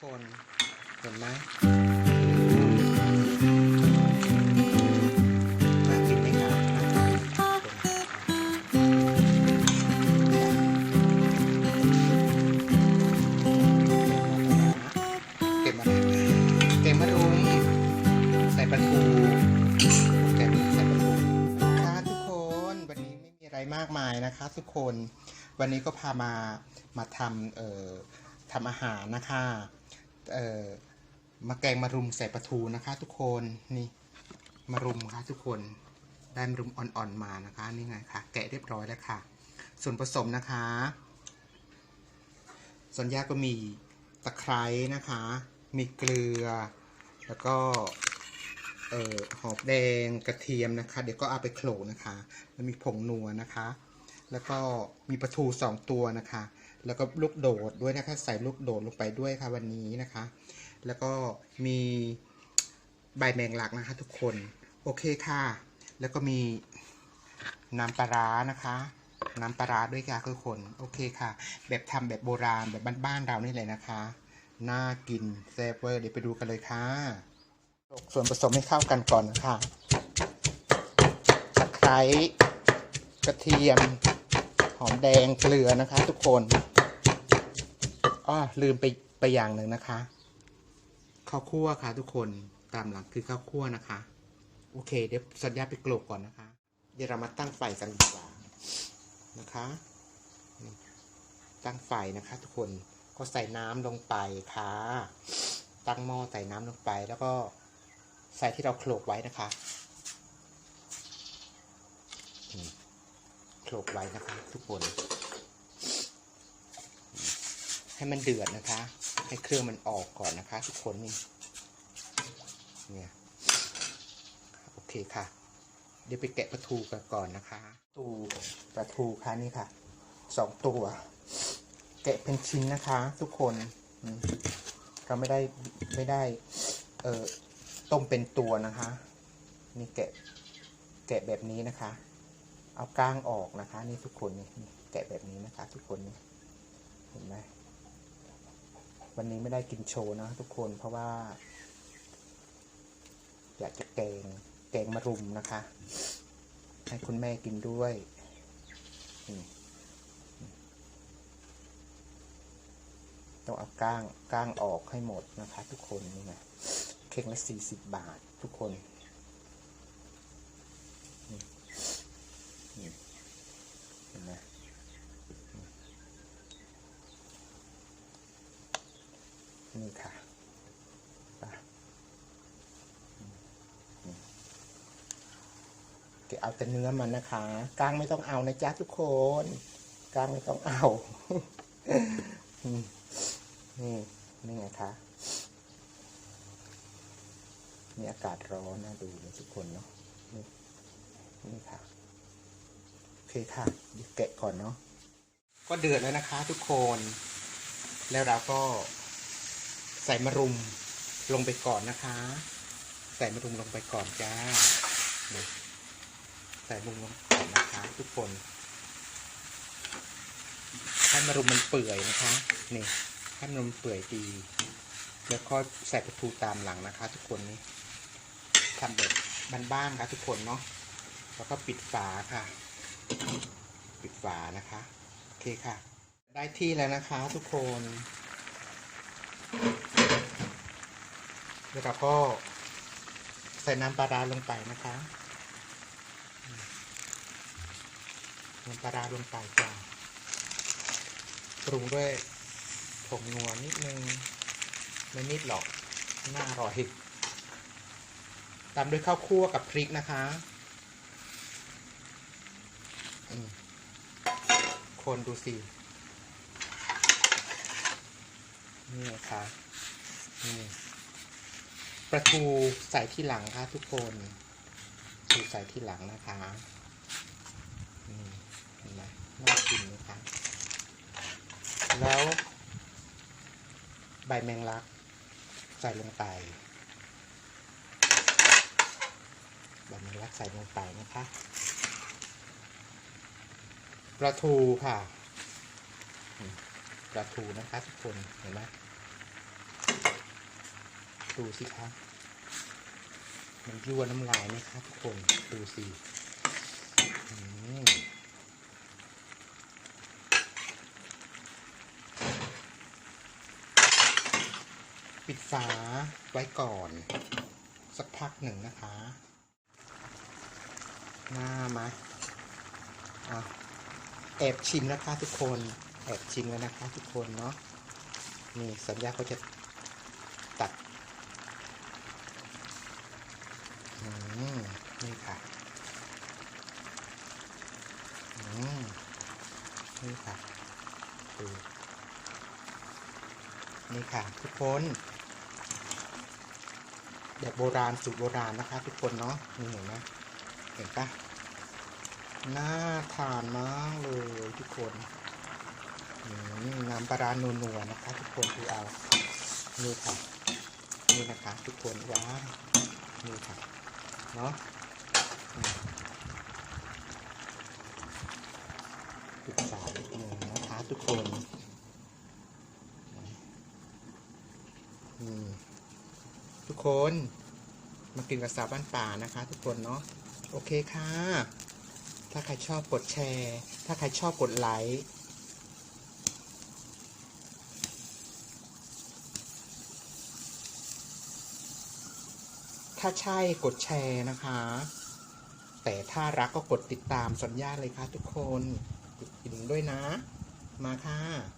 คนเห็นไหมน่ากินไหมครับเก็บมาเก็บมารุมใส่ปลาทูเก็บใส่ปลาทูทุกคนวันนี้ไม่มีอะไรมากมายนะคะทุกคนวันนี้ก็พามามาทำเอ่อทำอาหารนะคะ เอ่อมาแกงมารุมใส่ปลาทูนะคะ ทุกคนนี่มารุมค่ะทุกคนได้มารุมอ่อนๆมานะคะนี่ไงค่ะ แกะเรียบร้อยแล้วค่ะ ส่วนผสมนะคะส่วนยาก็มีตะไคร้นะคะ มีเกลือ แล้วก็เอ่อหอมแดงกระเทียมนะคะ เดี๋ยวก็เอาไปโขลกนะคะ แล้วมีผงนัวนะคะ แล้วก็มีปลาทูสองตัวนะคะ แล้วก็ลูกโดดด้วยนะคะใส่ลูกโดดลงไปด้วยค่ะวันนี้นะคะ แล้วก็มีใบแมงลักนะคะ ทุกคนโอเคค่ะ แล้วก็มีน้ำปลาร้านะคะน้ำปลาร้าด้วยค่ะทุกคนโอเคค่ะ แบบทำแบบโบราณแบบบ้านๆเรานี่เลยนะคะน่ากินแซ่บเวอร์เดี๋ยวไปดูกันเลยค่ะส่วนผสมให้เข้ากันก่อนนะคะตะไคร้กระเทียม หอมแดงเกลือนะคะ ทุกคน อ้อลืมไปไปอย่างหนึ่งนะคะข้าวคั่วค่ะทุกคนตามหลังคือข้าวคั่วนะคะ โอเค เดี๋ยวสัญญาไปโกลกก่อนนะคะ เดี๋ยวเรามาตั้งไฟกันดีกว่านะคะ ตั้งไฟนะคะ ทุกคนก็ใส่น้ำลงไปค่ะ ตั้งหม้อใส่น้ำลงไป แล้วก็ใส่ที่เราโขลกไว้นะคะโขลกไว้นะคะ ทุกคน ให้มันเดือดนะคะ ให้เครื่องมันออกก่อนนะคะ ทุกคนนี่เนี่ยโอเคค่ะ เดี๋ยวไปแกะปลาทูกันก่อนนะคะ ตูปลาทูค่ะนี่ค่ะสองตัว แกะเป็นชิ้นนะคะ ทุกคนเราไม่ได้ไม่ได้ เอ่อต้มเป็นตัวนะคะ นี่แกะแกะแบบนี้นะคะ เอาก้างออกนะคะ นี่ทุกคนนี่แกะแบบนี้นะคะ ทุกคนนี่เห็นไหม วันนี้ไม่ได้กินโชว์นะทุกคนเพราะว่า อยากจะแกงแกงมะรุมนะคะ ให้คุณแม่กินด้วยต้องเอาก้างก้างออกให้หมดนะคะ ทุกคนนี่ไงเค้กละสี่สิบบาททุกคนนี่เห็นไหม นี่ค่ะไปเก็บเอาแต่เนื้อมันนะคะก้างไม่ต้องเอานะจ๊ะทุกคนก้างไม่ต้องเอานี่นี่ไงคะมีอากาศร้อนนะดูเลยทุกคนเนาะนี่นี่ค่ะโอเคค่ะเดี๋ยวแกะก่อนเนาะก็เดือดแล้วนะคะ ทุกคน แล้วเราก็ ใส่มะรุมลงไปก่อนนะคะ ใส่มะรุมลงไปก่อนจ้าใส่มะรุมลงก่อนนะคะ ทุกคนให้มะรุมมันเปื่อยนะคะนี่ให้มะรุมเปื่อยดีแล้วก็ใส่ปลาทูตามหลังนะคะ ทุกคนนี่ทำแบบบ้านๆครับทุกคนเนาะแล้วก็ปิดฝาค่ะ ปิดฝานะคะ โอเคค่ะ ได้ที่แล้วนะคะทุกคน แล้วเราก็ใส่น้ำปลาราลงไปนะคะน้ำปลาราลงไปจ้ะปรุงด้วยผงนัวนิดนึงไม่นิดหรอกน่าอร่อยตามด้วยข้าวคั่วกับพริกนะคะคนดูสินี่นะคะนี่ ปลาทูใส่ที่หลังค่ะทุกคนทูใส่ที่หลังนะคะนี่เห็นไหมน่ากินไหมคะแล้ว ใบแมงลัก ใส่ลงไปใบแมงลักใส่ลงไปนะคะปลาทูค่ะปลาทูนะคะทุกคนเห็นไหม ดูสิคะมันยั่วน้ำลายไหมคะทุกคนดูสิปิดฝาไว้ก่อน สักพักหนึ่งนะคะหน้ามาอะแอบชิมนะคะทุกคน แอบชิมแล้วนะคะทุกคนเนาะนี่สัญญาเขาจะตัด อื มนี่ค่ะอืมนี่ค่ะดูนี่ค่ะ ทุกคนแบบโบราณสูตรโบราณนะคะ ทุกคนเนาะนี่เห็นไหมเห็นปะน่าทานมากเลยทุกคนอืมน้ำปลาร้านัวๆนะคะ ทุกคนดูเอานี่ค่ะนี่นะคะ ทุกคนว้านี่ค่ะ เนาะปิดฝาอีกหนึ่งนะคะทุกคนทุกคนมากินกับสาวบ้านป่านะคะ ทุกคนเนาะโอเคค่ะ ถ้าใครชอบกดแชร์ ถ้าใครชอบกดไลค์ ถ้าใช่กดแชร์นะคะ แต่ถ้ารักก็กดติดตามสัญญาเลยค่ะทุกคนกดกระดิ่งด้วยนะ มาค่ะ